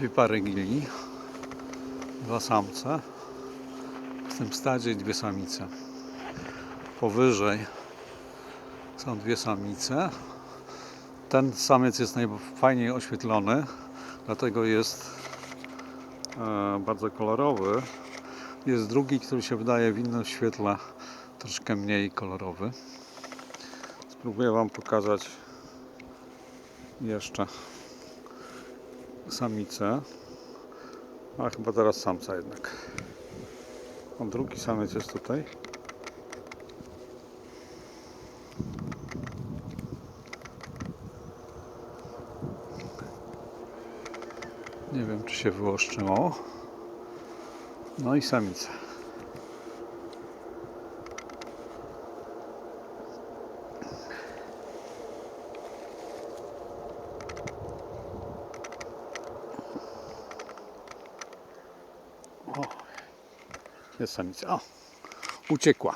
dwie pary gili, dwa samce, w tym stadzie dwie samice. Powyżej są dwie samice. Ten samiec jest najfajniej oświetlony, dlatego jest e, bardzo kolorowy. Jest drugi, który się wydaje w innym świetle troszkę mniej kolorowy. Spróbuję Wam pokazać jeszcze samicę. A chyba teraz samca jednak. A drugi samiec jest tutaj. Nie wiem, czy się wyłoszczyło. No i samica. O, jest samica. O, uciekła.